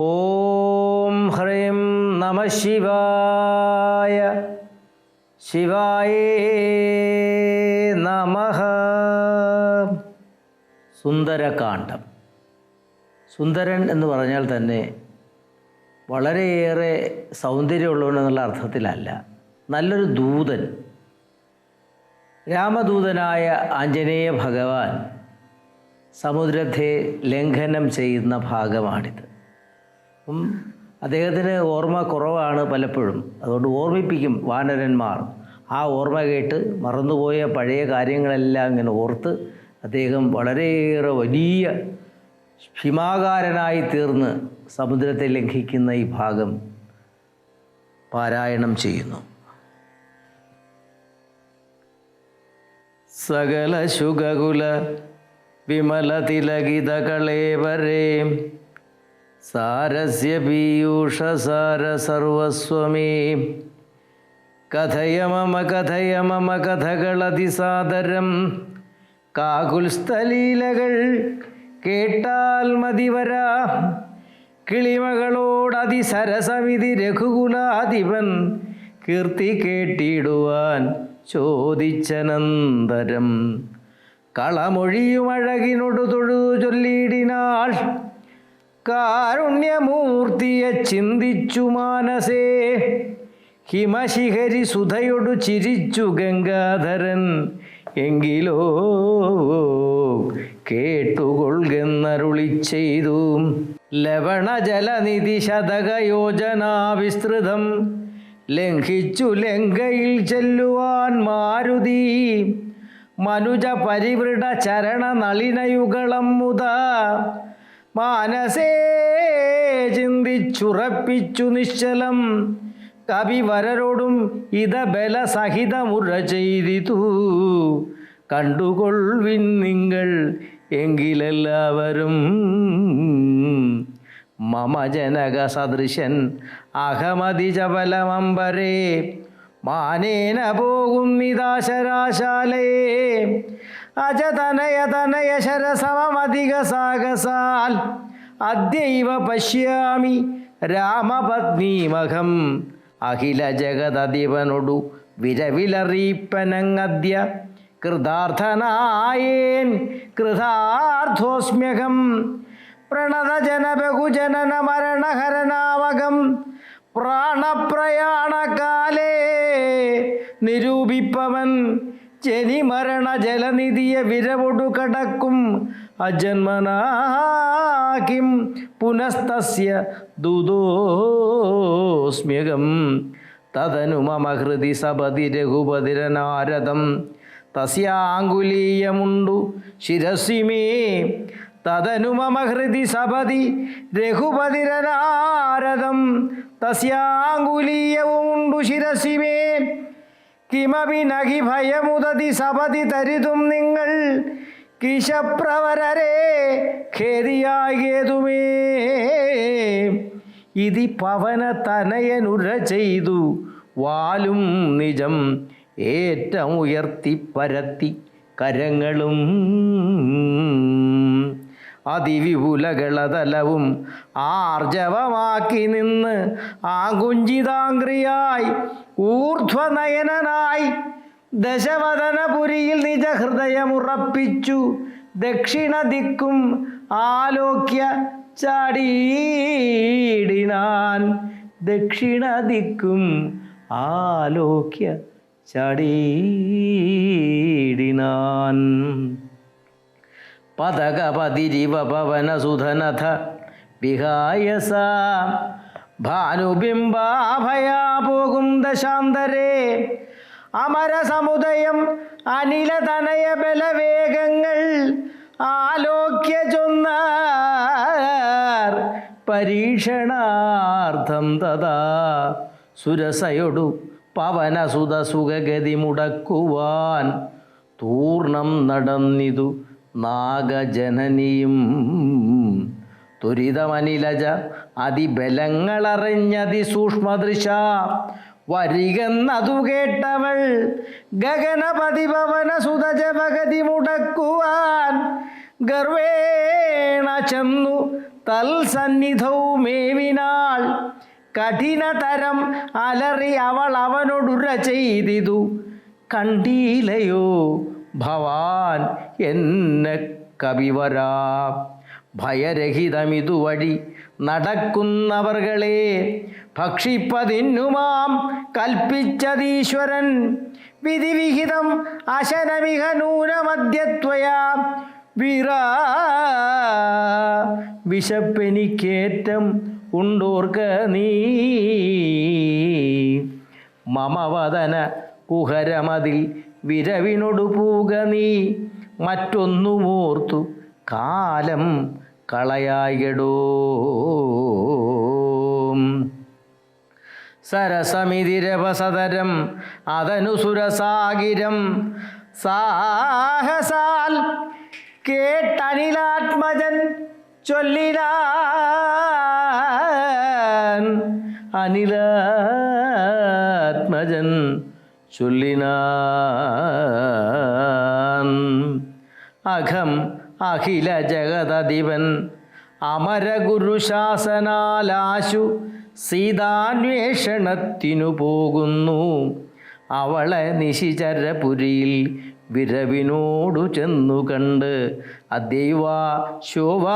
ഓം ഹ്രീം നമ ശിവായ. ശിവായേ നമ. സുന്ദരകാന്ഡം. സുന്ദരൻ എന്ന് പറഞ്ഞാൽ തന്നെ വളരെയേറെ സൗന്ദര്യമുള്ളവൻ എന്നുള്ള അർത്ഥത്തിലല്ല. നല്ലൊരു ദൂതൻ. രാമദൂതനായ ആഞ്ജനേയ ഭഗവാൻ സമുദ്രത്തെ ലംഘനം ചെയ്യുന്ന ഭാഗമാണിത്. അപ്പം അദ്ദേഹത്തിന് ഓർമ്മ കുറവാണ് പലപ്പോഴും. അതുകൊണ്ട് ഓർമ്മിപ്പിക്കും വാനരന്മാർ. ആ ഓർമ്മ കേട്ട് മറന്നുപോയ പഴയ കാര്യങ്ങളെല്ലാം ഇങ്ങനെ ഓർത്ത് അദ്ദേഹം വളരെയേറെ വലിയ ഹിമാകാരനായി തീർന്ന് സമുദ്രത്തെ ലംഘിക്കുന്ന ഈ ഭാഗം പാരായണം ചെയ്യുന്നു. സകല ശുഗകുല വിമല തിലകിത കളേവരേ സാരസ്യ പീയൂഷസാര സർവസ്വമേ. കഥയ മമ കഥയ മമ കഥകളതിസാദരം കാകുൽസ്ഥലീലകൾ കേട്ടാൽ മതിവരാ കിളിമകളോടതിസരസമിതി രഘുകുലാധിപൻ കീർത്തി കേട്ടിടുവാൻ ചോദിച്ചനന്തരം. കളമൊഴിയുമഴകിനൊടു തൊഴുതു ചൊല്ലിയിടിനാൾ കാരുണ്യമൂർത്തിയെ ചിന്തിച്ചു മാനസേ. ഹിമശിഹരി സുധയൊടു ചിരിച്ചു ഗംഗാധരൻ എങ്കിലോ കേട്ടുകൊള്ളുന്നരുളി ചെയ്തു ലവണജലനിധി ശതകയോജനാ വിസ്തൃതം ലംഘിച്ചു ലങ്കയിൽ ചെല്ലുവാൻ മാരുതി. മനുജ പരിവൃട ചരണ നളിനയുഗളം മുത. മാനസേ ചിന്തിച്ചുറപ്പിച്ചു നിശ്ചലം. കവിവരരോടും ഇത ബലസഹിതമുറ ചെയ്തിതു. കണ്ടുകൊള്ളിൻ നിങ്ങൾ എങ്കിലെല്ലാവരും. മമ ജനക സദൃശൻ അഹമതി ചപലമമ്പരേ മാനേന പോകുന്നിതാശരാശാലേ അജതനയ തനയ ശരസമധിക സാഗസാൽ അദ്യൈവ പശ്യാമി രാമപത്നീമഹം അഖില ജഗതധിപനൊടു വിരവിലറിയിപ്പനങ്ങദ്യ. കൃതാർത്ഥനായേൻ കൃതാർത്ഥോസ്മ്യഹം. പ്രണതജന ബഹുജനന മരണഹരനാമകം പ്രാണപ്രയാണകാലേ നിരൂപിപ്പവൻ. ജനിമരണ ജലനിധിയെ വിരവൊടു കടക്കും അജന്മനാകിം പുനസ്തസ്യ ദുദോസ്മ്യകം തതനു മമ ഹൃദി സപതി രഘുപതിരനാരദം തസ്യാങ്കുലീയമുണ്ടു ശിരസിമേ തതനു മമ ഹൃദി സപതി രഘുപതിരനാരദം തസ്യാങ്കുലീയവുമുണ്ടു ശിരസിമേ കിമപി നഹി ഭയമുദതി സപതി തരിതും നിങ്ങൾ. കിശപ്രവരരെ ഖേദിയാകേതുമേ. ഇതി പവന തനയനുര ചെയ്തു വാലും നിജം ഏറ്റമുയർത്തി പരത്തി കരങ്ങളും. അതിവിപുലകളതലവും ആർജവമാക്കി നിന്ന് ആകുഞ്ചിതാംഗ്രിയായി ഊർധ്വനയനായി ദശവദനപുരിയിൽ നിജഹൃദയമുറപ്പിച്ചു. ദക്ഷിണ ദിക്കും ആലോക്യ ചാടിയിടിനാൻ. ദക്ഷിണ ദിക്കും ആലോക്യ ചാടീടിനാൻ പതകപതിരിവ പവനസുധനഥ വിഹായസ. ഭാനുബിംബാഭയാ പോകും ദശാന്തരേ. അമരസമുദയം അനിലതനയ ബലവേഗങ്ങൾ ആലോക്യ ചൊന്നാർ പരീക്ഷണാർത്ഥം തഥാ. സുരസയൊടു പവനസുത സുഖഗതി മുടക്കുവാൻ തൂർണം നടന്നിതു നാഗജനനിയും ത്വരിതമനിലജ അതിബലങ്ങളറിഞ്ഞതി സൂക്ഷ്മദൃശ. വരികെന്നതു കേട്ടവൾ ഗഗനപതി സുതജപഗതി മുടക്കുവാൻ ഗർവേണ ചെന്നു തൽസന്നിധവുമേവിനാൾ കഠിനതരം അലറി അവൾ അവനോടുര ചെയ്തിതു. കണ്ടീലയോ ഭവാൻ എന്നെ കവിവരാ ഭയരഹിതമിതുവഴി നടക്കുന്നവർകളെ ഭക്ഷിപ്പതിന്നുമാം കൽപ്പിച്ചതീശ്വരൻ. വിധിവിഹിതം അശനമിഹ നൂനമദ്യത്വയാ വിറാ. വിശപ്പെനിക്കേറ്റം ഉണ്ടോർക്ക നീ. മമവദന കുഹരമതിൽ വിരവിനൊടു പൂക നീ. മറ്റൊന്നുമോർത്തു കാലം കളയായിടോ. സരസമിതിരവസതരം അതനുസുരസാഗിരം സാഹസാൽ കേട്ടനിലാത്മജൻ ചൊല്ലിനാൻ അനിലാത്മജൻ ചൊല്ലിനാൻ. അഖം അഖില ജഗതധിപൻ അമരഗുരുശാസനാലാശു സീതാന്വേഷണത്തിനു പോകുന്നു. അവളെ നിശിചരപുരിയിൽ വിരവിനോടു ചെന്നു കണ്ട് അദ്ദേവ ശോഭ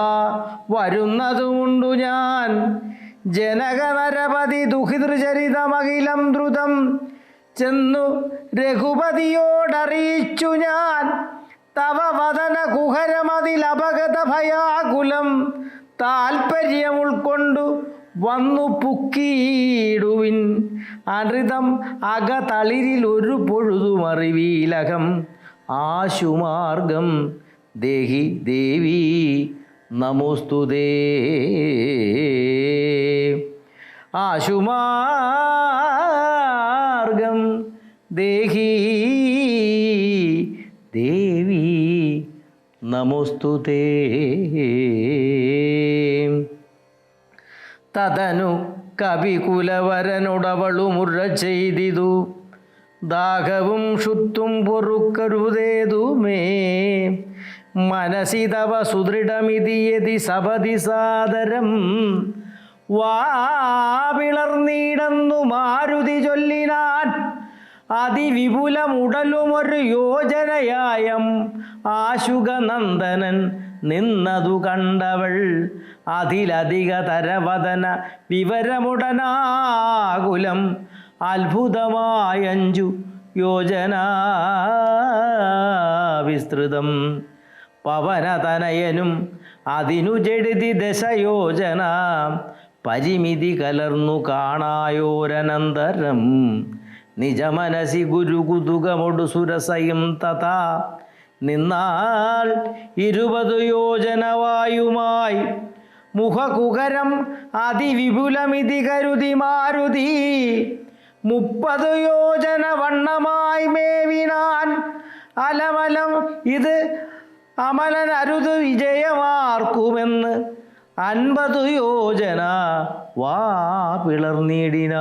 വരുന്നതുകൊണ്ടു ഞാൻ. ജനകനരപതി ദുഹിതൃചരിതമഖിലം ദ്രുതം ചെന്നു രഘുപതിയോടറിയിച്ചു ഞാൻ. തവ വദന കുഹരമതിൽ അപഗത ഭയാകുലം താൽപ്പര്യം ഉൾക്കൊണ്ടു വന്നു പുക്കിയിടുവിൻ അനൃതം അകതളിരിൽ ഒരു പൊഴുതുമറിവീലകം. ആശുമാർഗം ദേഹി ദേവി നമോസ്തുതേ ആശുമാർഗം ദേഹി നമോസ്തുതേ തതനു കവികുലവരനൊടവളു മുറ ചെയ്തിതു. ദാഹവും ഷുത്തും പൊറുക്കരുതേതുമേ. മനസി തവ സുദൃഢമിതിയതി സപതി സാദരം വാ വിളർന്നീടന്നു മാരുതി ചൊല്ലിനാൻ അതിവിപുലമുടലുമൊരു യോജനയായം ആശുകനന്ദനൻ നിന്നതു കണ്ടവൾ. അതിലധിക തരവതന വിവരമുടനാകുലം അത്ഭുതമായഞ്ചു യോജന വിസ്തൃതം പവനതനയനും അതിനു ജഡിതി ദശയോജന പരിമിതി കലർന്നു കാണായോരനന്തരം നിജമനസി ഗുരുകുതുകമൊടു സുരസയും തഥാ. നിന്നാൽ ഇരുപത് യോജനവായുമായി മുഖകുകരം അതിവിപുലമിതി കരുതി മാരുതി. മുപ്പത് യോജന വണ്ണമായി മേവിനാൻ അലമലം ഇത് അമലൻ അരുത് വിജയമാർക്കുമെന്ന് അൻപത് യോജന വാ പിളർന്നിടിനാൾ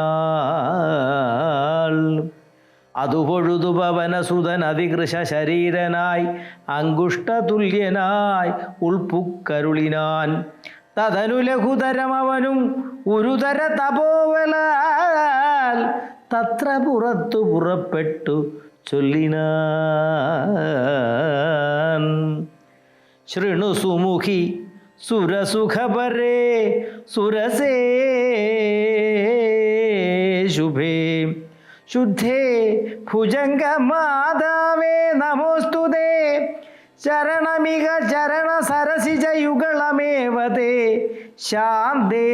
അതുപൊഴുതു പവനസുതൻ അതികൃശ ശരീരനായി അങ്കുഷ്ടതുല്യനായി ഉൾപ്പുക്കരുളിനാൻ തതനു ലഘുതരം അവനും ഉരുതര തപോവലാൽ തത്ര പുറത്തു പുറപ്പെട്ടു ചൊല്ലിനാൻ. ശൃണു സുമുഖി സുരസുഖപരേ സുരസേ ശുദ്ധേ ഭുജംഗ മാതാവേ നമോസ്തുതേ ചരണമിക ചരണ സരസിജ യുഗളമേവതേ ശാന്തേ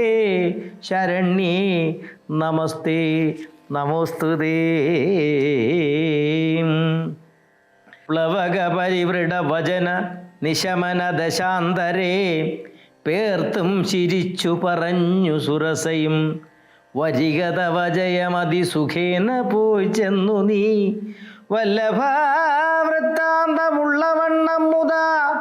ശരണ്യേ നമസ്തേ നമോസ്തുതേ പ്ലവക പരിവൃഢ വചന നിശമന ദശാന്തരേ പേർത്തും ചിരിച്ചു പറഞ്ഞു സുരസയും. വരികത വജയമതി സുഖേന പോയി ചെന്നു നീ. വല്ലഭാവൃത്താന്തമുള്ളവണ്ണം മുതാ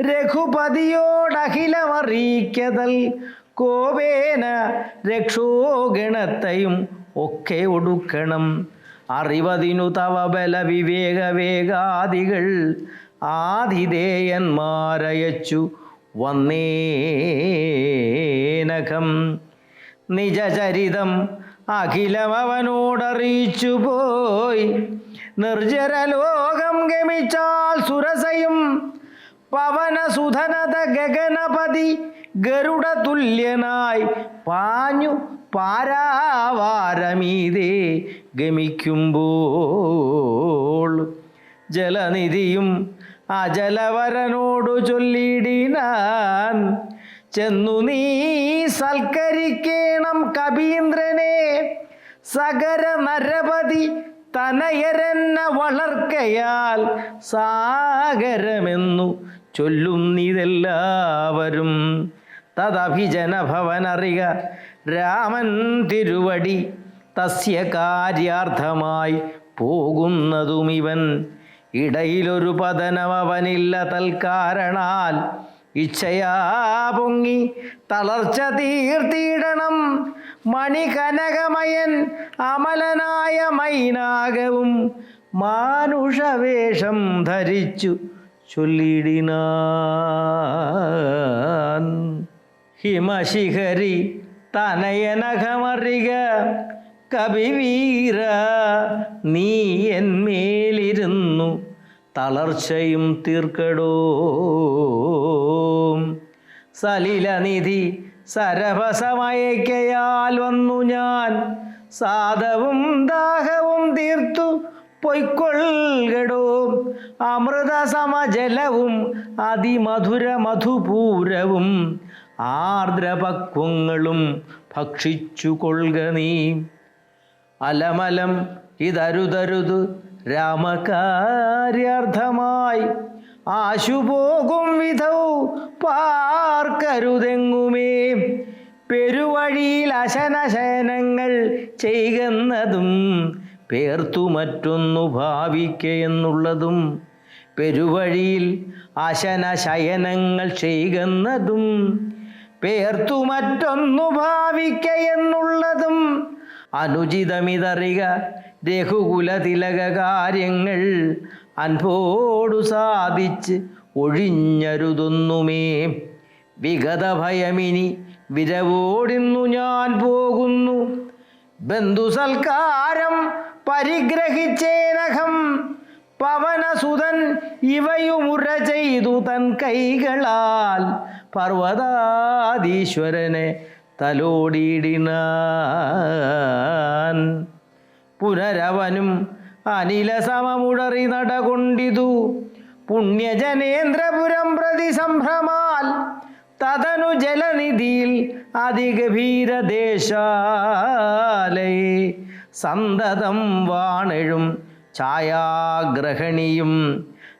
രഘുപതിയോടഖിലമറിയിക്കതൽ കോപേന രക്ഷോഗണത്തെയും ഒക്കെ ഒടുക്കണം. അറിവതിനു തവ ബല വിവേക വേഗാദികൾ ആതിഥേയന്മാരയച്ചു വന്നേനഖം നിജചരിതം അഖിലമവനോടറിയിച്ചു പോയി നിർജരലോകം ഗമിച്ചാൽ സുരസയും പവനസുധനത ഗഗനപതി ഗരുഡ തുല്യനായി പാഞ്ഞു പാരാവാരമീതേ ഗമിക്കുമ്പോൾ. ജലനിധിയും അജലവരനോടു ചൊല്ലിടിനാൻ ചെന്നു നീ സൽക്കരിക്കേണം കബീന്ദ്രനെ സകര നരപതി തനയരെന്ന വളർക്കയാൽ സാഗരമെന്നു ചൊല്ലുന്നിതെല്ലാവരും. തദഭിജന ഭവനറിക രാമൻ തിരുവടി തസ്യ കാര്യാർത്ഥമായി പോകുന്നതും ഇവൻ ഇടയിലൊരു പതനമവനില്ല തൽക്കാരണാൽ ഇച്ഛയാ പൊങ്ങി തളർച്ച തീർത്തിയിടണം മണികനകമയൻ അമലനായ മൈനാകവും മാനുഷവേഷം ധരിച്ചു ചൊല്ലിടിനാൻ. ഹിമശിഖരി തനയനഖമറിക കവിവീര നീ എന്മേലിരുന്നു തളർച്ചയും തീർക്കടോ. സലിലനിധി സരഭസമയക്കയാൽ വന്നു ഞാൻ. സാധവും ദാഹവും തീർത്തു പൊയ്ക്കൊള്ളടോ അമൃത സമജലവും അതിമധുര മധുപൂരവും ആർദ്രപക്വങ്ങളും ഭക്ഷിച്ചു കൊള്ളുക നീ. അലമലം ഇതരുതരുത് രാമകാര്യാർത്ഥമായി ആശുപോകും വിധൗ പാർക്കരുതെങ്ങുമേ. പെരുവഴിയിൽ അശനശയനങ്ങൾ ചെയ്യുന്നതും പേർത്തു മറ്റൊന്നു ഭാവിക്കയെന്നുള്ളതും പെരുവഴിയിൽ അശനശയനങ്ങൾ ചെയ്യുന്നതും പേർത്തു മറ്റൊന്നു ഭാവിക്കയെന്നുള്ളതും അനുചിതമിതറിക രഘുകുലതിലക കാര്യങ്ങൾ അൻപോടു സാധിച്ച് ഒഴിഞ്ഞരുതൊന്നുമേ. വിഗതഭയമിനി വിരവോടിന്നു ഞാൻ പോകുന്നു. ബന്ധുസൽക്കാരം പരിഗ്രഹിച്ചേനകം പവനസുതൻ ഇവയുമുറ ചെയ്തു തൻ കൈകളാൽ പർവതാദീശ്വരനെ തലോടിയിടിനാൻ. പുനരവനും അനില സമമുടറി നടകൊണ്ടിതു പുണ്യജനേന്ദ്രപുരം പ്രതി സംഭ്രമാൽ തതനു ജലനിധിയിൽ അതിഗഭീരദേശാലയെ സന്തതം വാണഴും ഛായാഗ്രഹണിയും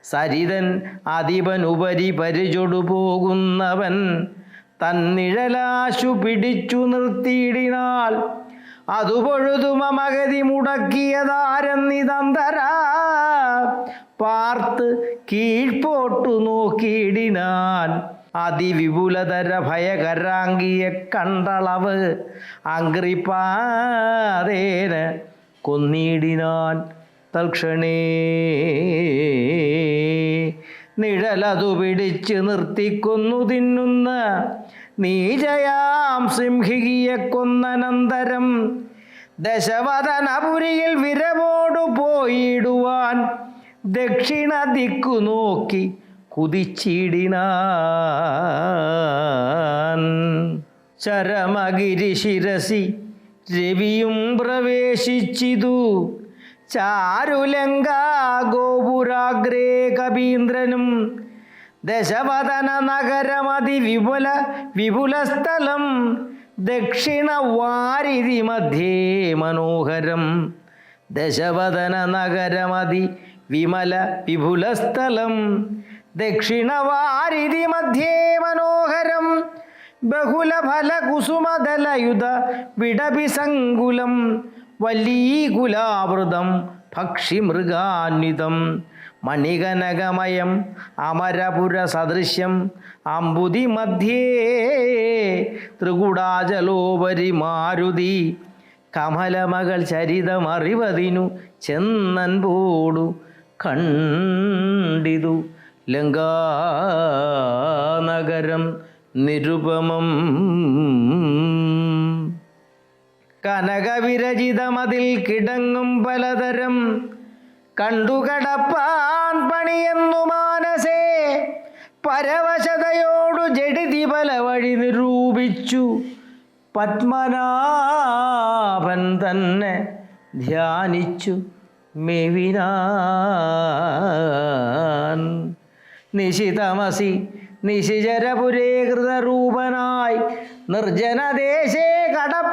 സരിതൻ അധിപനുപരി പരിചൊടു പോകുന്നവൻ തന്നിഴലാശു പിടിച്ചു നിർത്തിയിടിനാൽ അതു പൊഴുതുമ മകതി മുടക്കിയതാരെന്നിതന്തര പാർത്ത് കീഴ്പോട്ടു നോക്കിയിടിനാൻ. അതിവിപുലതര ഭയകരാങ്കിയെ കണ്ടളവ് അങ്ക്രിപ്പാതേന കൊന്നിടിനാൻ. തൽക്ഷണേ നിഴലതു പിടിച്ച് നിർത്തിക്കൊന്നു തിന്നുന്ന നീജയാം സിംഹികിയെ കൊന്നനന്തരം. ദശവദനപുരിയിൽ വിരവോടു പോയിടുവാൻ ദക്ഷിണ ദിക്കു നോക്കി കുതിച്ചിടിനാൻ. ചരമഗിരി ശിരസി രവിയും പ്രവേശിച്ചിതു. ചാരുലങ്ക ഗോപുരാഗ്രേ കവീന്ദ്രനും ദശവദന നഗരമതി വിപുല വിപുലസ്ഥലം ദക്ഷിണ വാരിതി മധ്യേ മനോഹരം. ദശവദന നഗരമതി വിമല വിപുലസ്ഥലം ദക്ഷിണവാരിതി മധ്യേ മനോഹരം. ബഹുലഫല കുസുമദലയുധ വിടപിസങ്കുലം വല്ലീകുലാവൃതം ഭക്ഷിമൃഗാന്വിതം. മണികനകമയം അമരപുര സദൃശ്യം അമ്പുതി മധ്യേ ത്രികുടാചലോപരി മാരുതി കമലമകൾ ചരിതമറിവതിനു ചെന്നൻപോടു കണ്ടിതു. ലങ്കാനഗരം നിരുപമം. കനകവിരചിതമതിൽ കിടങ്ങും പലതരം കണ്ടുകടപ്പാൻ പണിയെന്നു മാനസേ പരവശതയോടു ജഡിതി പല വഴി നിരൂപിച്ചു. പത്മനാഭൻ തന്നെ ധ്യാനിച്ചു മെവിനാൻ. നിശിതമസി നിശിചരപുരേ കൃതരൂപനായി നിർജനദേശേ കടപ്പനെന്നോർത്തവൻ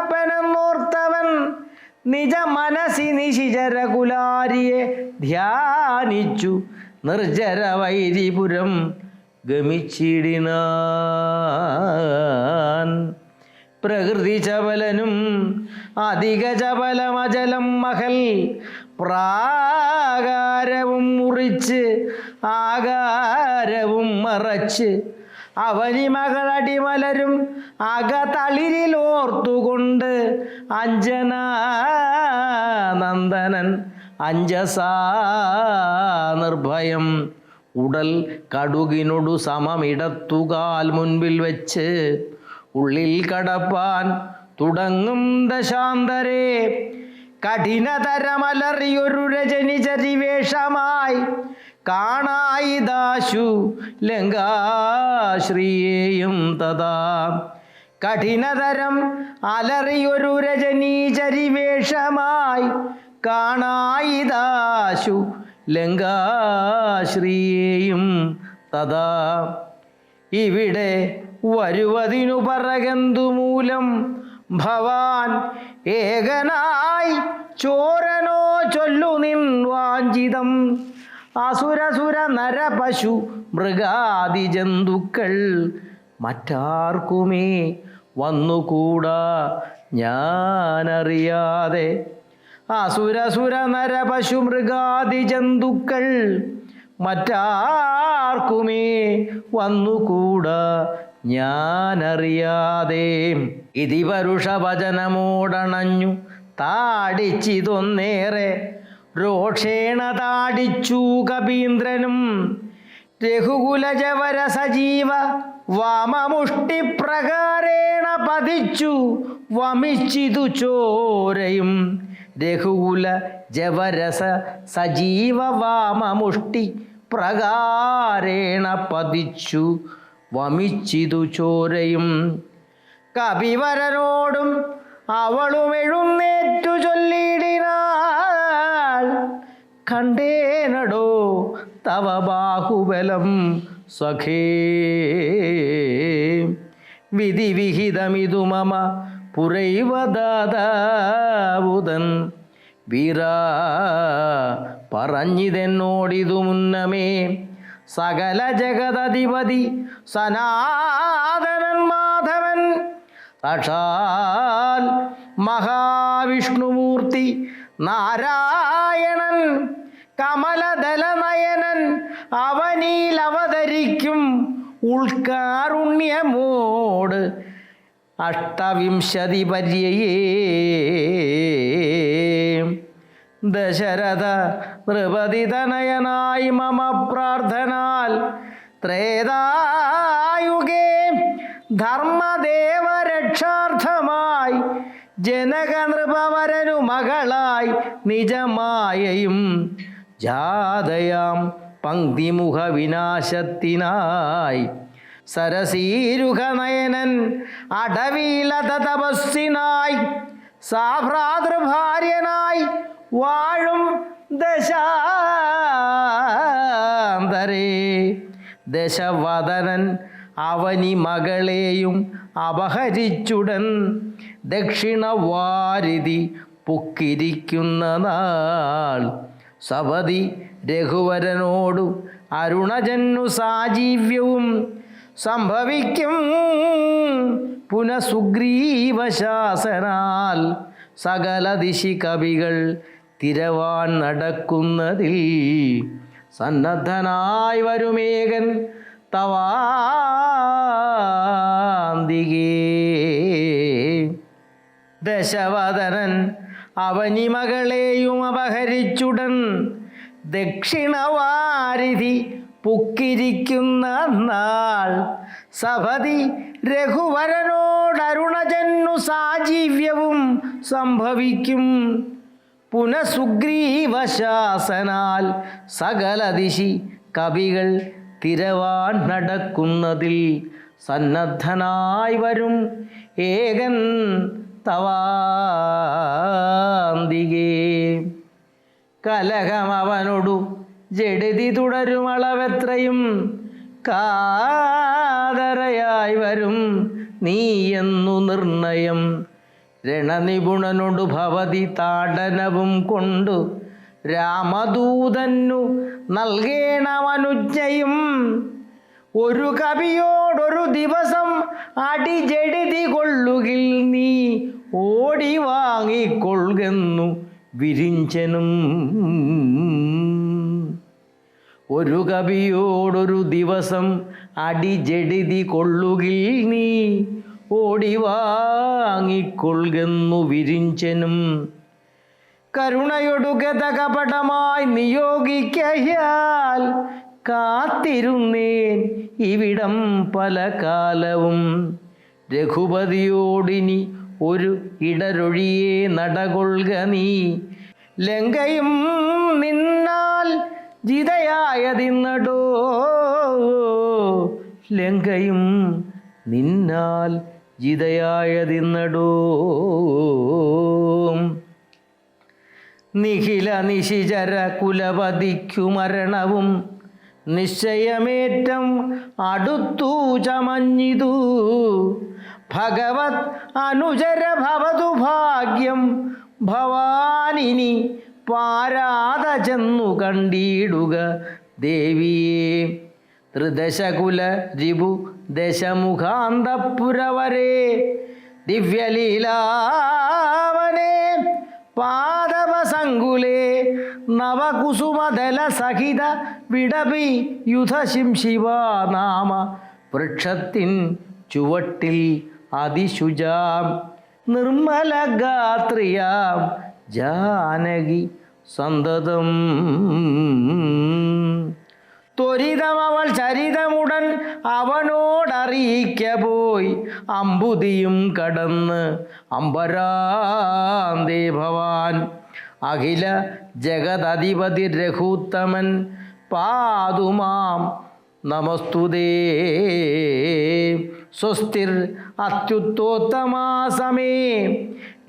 നിജ മനസി നിശിചരകുലാരിയെ ധ്യാനിച്ചു. നിർജര വൈരിപുരം ഗമിച്ചിടിനാൻ. പ്രകൃതി ചപലനും അധിക ചപലമചലം മഹൽ പ്രാകാരവും മുറിച്ച് ആകാരവും മറച്ച് അവനിമകളടിമലരും അകതളിരിലോർത്തുകൊണ്ട് അഞ്ജന നന്ദനൻ അഞ്ജസാ നിർഭയം. ഉടൽ കടുകിനൊടു സമമിടത്തുകാൽ മുൻപിൽ വെച്ച് ഉള്ളിൽ കടപ്പാൻ തുടങ്ങും ദശാന്തരേ. കഠിനതരമലറിയൊരു രജനി ചരിവേഷമായി കാണായി ദാശു ലങ്കാശ്രീയേയും തഥാ. കഠിനതരം അലറിയൊരു രജനീചരിവേഷമായി കാണായിദാശു കാണായി ദാശു ലങ്കാശ്രീയേയും തഥാ. ഇവിടെ വരുവതിനു പറകന്തു മൂലം ഭവാൻ ഏകനായി ചോരനോ ചൊല്ലു നിൻ വാഞ്ചിതം. അസുരസുര നരപശു മൃഗാദി ജന്തുക്കൾ മറ്റാർക്കുമേ വന്നുകൂടാ ഞാനറിയാതെ. അസുരസുര നരപശു മൃഗാദി ജന്തുക്കൾ മറ്റാർക്കുമേ വന്നുകൂടാ ഞാനറിയാതെ. ഇതിപരുഷ വചനമോടണഞ്ഞു താടിച്ചിതൊന്നേറെ രോഷേണ താടിച്ചു കപീന്ദ്രനും. രഘുകുലജവര സജീവ വാമമുഷ്ടിപ്രകാരേണ പതിച്ചു വമിച്ചിതു ചോരയും. രഘുകുല ജവരസ സജീവ വാമമുഷ്ടി പ്രകാരേണ പതിച്ചു വമിച്ചിതു ചോരയും. കപിവരനോടും അവളുമെഴുന്നേറ്റു ചൊല്ലിയിടിനാ കണ്ടേനടോ തവ ബാഹുബലം സഖേ. വിധിവിഹിതമിതു മമ പുരൈവദാതാവുതൻ വീരാ പറഞ്ഞിതെന്നോടിതു മുന്നമേ. സകല ജഗതധിപതി സനാതനൻ മാധവൻ. സാക്ഷാൽ മഹാവിഷ്ണുമൂർത്തി നാരായണൻ കമലദലനയനൻ അവനിൽ അവതരിക്കും ഉൾക്കാരുണ്യമോട് അഷ്ടവിംശതി പര്യയേ ദശരഥ നൃപതിതനയനായി മമ പ്രാർത്ഥനാൽ ത്രേതായുഗേ ധർമ്മദേവരക്ഷാർത്ഥമായി ജനക നൃപവരനു മകളായി നിജമായയും ജാതയാം പങ്ക്തിമുഖ വിനാശത്തിനായി സരസീരുഖനയനൻ അടവീലത തപസ്സിനായി സാഭ്രാതൃഭാര്യനായി വാഴും ദശാന്തരേ. ദശവദനൻ അവനി മകളെയും അപഹരിച്ചുടൻ ദക്ഷിണവാരിധി പൊക്കിരിക്കുന്ന നാൾ. സപതി രഘുവരനോടു അരുണജന്നു സാജീവ്യവും സംഭവിക്കും പുനഃസുഗ്രീവശാസനാൽ. സകല ദിശി കവികൾ തിരവാൻ നടക്കുന്നതിൽ സന്നദ്ധനായി വരുമേകൻ തവാന്തികേ. ദശവദനൻ അവനി മകളെയും അപഹരിച്ചുടൻ ദക്ഷിണവാരിധി പുക്കിരിക്കുന്ന നാൾ സഭതി രഘുവരനോടരുണജന്നു സാജീവ്യവും സംഭവിക്കും പുനഃസുഗ്രീവശാസനാൽ സകല ദിശി കവികൾ തിരവാൻ നടക്കുന്നതിൽ സന്നദ്ധനായി വരും ഏകൻ തവാന്തികേ. കലഹമവനോടു ജഡതി തുടരുമളവെത്രയും കാതരയായി വരും നീയെന്നു നിർണയം. രണനിപുണനോടു ഭവതി താടനവും കൊണ്ടു രാമദൂതന്നു നൽകേണമനുജ്ഞയും. ഒരു കവിയോടൊരു ദിവസം അടിജടിതി കൊള്ളുകിൽ നീ ഓടി വാങ്ങിക്കൊള്ളുന്നു വിരിഞ്ചനും. ഒരു കവിയോടൊരു ദിവസം അടിജടിതി കൊള്ളുകിൽ നീ ഓടി വാങ്ങിക്കൊള്ളുന്നു വിരിഞ്ചനും. കരുണയൊടുകത കപടമായി നിയോഗിക്കയാൽ കാത്തിരുന്നേൻ ഇവിടം പല കാലവും. രഘുപതിയോടിനി ഒരു ഇടരൊഴിയെ നടകൊള്ളുക നീ. ലങ്കയും നിന്നാൽ ജിതയായതിന്നടോ. ലങ്കയും നിന്നാൽ ജിതയായതിന്നടോ. നിഖില നിശിചര കുലപതിക്കു മരണവും നിശ്ചയമേറ്റം അടുത്തു ചമഞ്ഞിതു. ഭഗവത് അനുചര ഭവതു ഭാഗ്യം ഭവാനിനി പാരാത ചെന്നു കണ്ടിടുക ദേവിയെ. ത്രിദശകുല രിപു ദശമുഖാന്തപുരവരെ ദിവ്യലീലാവനെ പാദവസങ്കുലേ നവകുസുമദല സഹിത വിടപി യുധശിം നാമ വൃക്ഷത്തിൻ ചുവട്ടിൽ അതിശുചാം നിർമ്മലഗാത്രിയാം ജാനകി സന്തതം. ത്വരിതമവൾ ചരിതമുടൻ അവനോടറിയിക്ക പോയി അമ്പുതിയും കടന്ന് അമ്പരാന്തേ ഭവാൻ. അഖില ജഗദധിപതി രഘുത്തമൻ പാതുമാം. നമസ്തുതേ. സ്വസ്തിർ അത്യുത്തോത്തമാസമേ.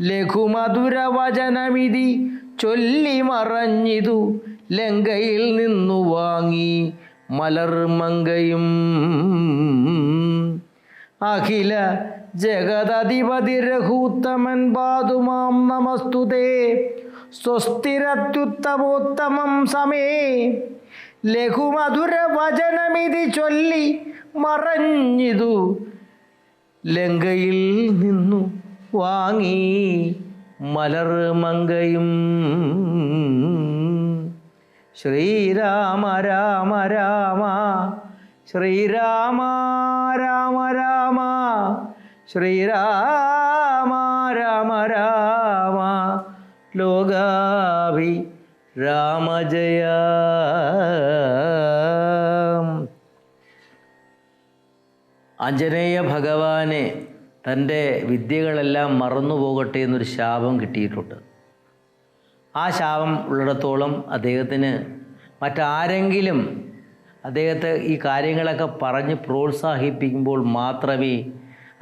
ലഘുമധുരവചനമിതി ചൊല്ലി മറഞ്ഞിതു ലങ്കയിൽ നിന്നു വാങ്ങി മലർമങ്കയും അഖില ജഗദധിപതി രഘൂത്തമൻ പാതുമാം. നമസ്തുതേ. സ്വസ്തിരത്യുത്തമോത്തമം സമേ. ലഘുമധുര വചനമിതി ചൊല്ലി മറഞ്ഞിതു. ലങ്കയിൽ നിന്നു വാങ്ങി മലർ മങ്കയും. ശ്രീരാമ രാമ രാമ ശ്രീരാമ രാമ രാമ ശ്രീരാമ രാമ രാമ. ലോകാഭി രാമജയ. അഞ്ജനേയ ഭഗവാനെ തന്റെ വിദ്യകളെല്ലാം മറന്നു പോകട്ടെ എന്നൊരു ശാപം കിട്ടിയിട്ടുണ്ട്. ആ ശാപം ഉള്ളിടത്തോളം അദ്ദേഹത്തിന് മറ്റാരെങ്കിലും അദ്ദേഹത്തെ ഈ കാര്യങ്ങളൊക്കെ പറഞ്ഞ് പ്രോത്സാഹിപ്പിക്കുമ്പോൾ മാത്രമേ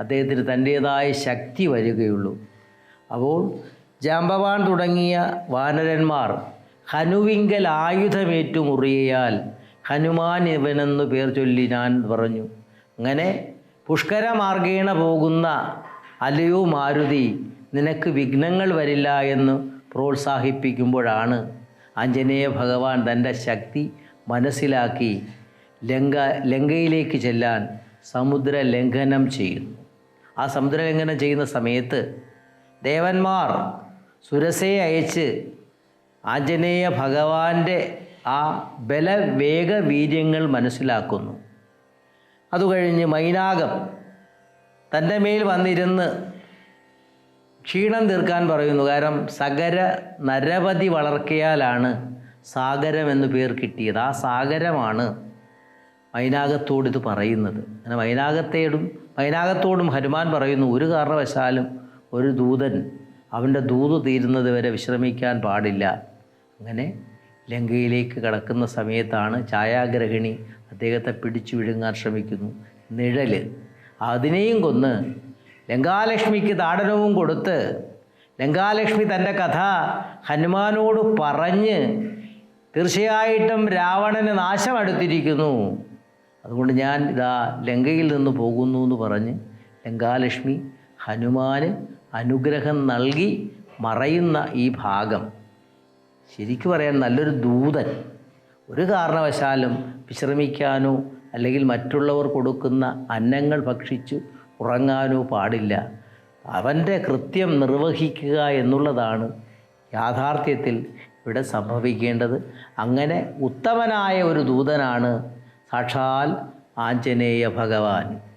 അദ്ദേഹത്തിന് തന്റേതായ ശക്തി വരികയുള്ളൂ. അപ്പോൾ ജാമ്പവാൻ തുടങ്ങിയ വാനരന്മാർ ഹനുവിങ്കൽ ആയുധമേറ്റു മുറിയയാൽ ഹനുമാൻ ഇവനെന്നു പേർ ചൊല്ലി ഞാൻ പറഞ്ഞു. അങ്ങനെ പുഷ്കരമാർഗേണ പോകുന്ന അലയോ മാരുതി നിനക്ക് വിഘ്നങ്ങൾ വരില്ല എന്ന് പ്രോത്സാഹിപ്പിക്കുമ്പോഴാണ് ആഞ്ജനേയ ഭഗവാൻ തന്റെ ശക്തി മനസ്സിലാക്കി ലങ്ക ലങ്കയിലേക്ക് ചെല്ലാൻ സമുദ്ര ലംഘനം ചെയ്യുന്നു. ആ സമുദ്രലംഘനം ചെയ്യുന്ന സമയത്ത് ദേവന്മാർ സുരസയെ അയച്ച് ആഞ്ജനേയ ഭഗവാന്റെ ആ ബലവേഗ വീര്യങ്ങൾ മനസ്സിലാക്കുന്നു അതുകഴിഞ്ഞ് മൈനാകം തന്റെ മേൽ വന്നിരുന്ന് ക്ഷീണം തീർക്കാൻ പറയുന്നു. കാരണം സകര നരവധി വളർക്കയാലാണ് സാഗരം എന്ന് പേർ കിട്ടിയത്. ആ സാഗരമാണ് മൈനാകത്തോട് ഇത് പറയുന്നത്. അങ്ങനെ മൈനാകത്തേടും മൈനാകത്തോടും ഹനുമാൻ പറയുന്നു ഒരു കാരണവശാലും ഒരു ദൂതൻ അവന്റെ ദൂത് തീരുന്നത് വരെ വിശ്രമിക്കാൻ പാടില്ല. അങ്ങനെ ലങ്കയിലേക്ക് കടക്കുന്ന സമയത്താണ് ഛായാഗ്രഹിണി അദ്ദേഹത്തെ പിടിച്ചു വിഴുങ്ങാൻ ശ്രമിക്കുന്നു. നിഴൽ. അതിനെയും കൊന്ന് ലങ്കാലക്ഷ്മിക്ക് താടനവും കൊടുത്ത് ലങ്കാലക്ഷ്മി തന്റെ കഥ ഹനുമാനോട് പറഞ്ഞ് തീർച്ചയായിട്ടും രാവണന് നാശമെടുത്തിരിക്കുന്നു. അതുകൊണ്ട് ഞാൻ ഇതാ ലങ്കയിൽ നിന്ന് പോകുന്നു എന്ന് പറഞ്ഞ് ലങ്കാലക്ഷ്മി ഹനുമാന് അനുഗ്രഹം നൽകി മറയുന്ന ഈ ഭാഗം. ശരിക്കു പറയാൻ നല്ലൊരു ദൂതൻ ഒരു കാരണവശാലും വിശ്രമിക്കാനോ അല്ലെങ്കിൽ മറ്റുള്ളവർ കൊടുക്കുന്ന അന്നങ്ങൾ ഭക്ഷിച്ചു ഉറങ്ങാനോ പാടില്ല. അവന്റെ കൃത്യം നിർവഹിക്കുക എന്നുള്ളതാണ് യാഥാർത്ഥ്യത്തിൽ ഇവിടെ സംഭവിക്കേണ്ടത്. അങ്ങനെ ഉത്തമനായ ഒരു ദൂതനാണ് സാക്ഷാൽ ആഞ്ജനേയ ഭഗവാൻ.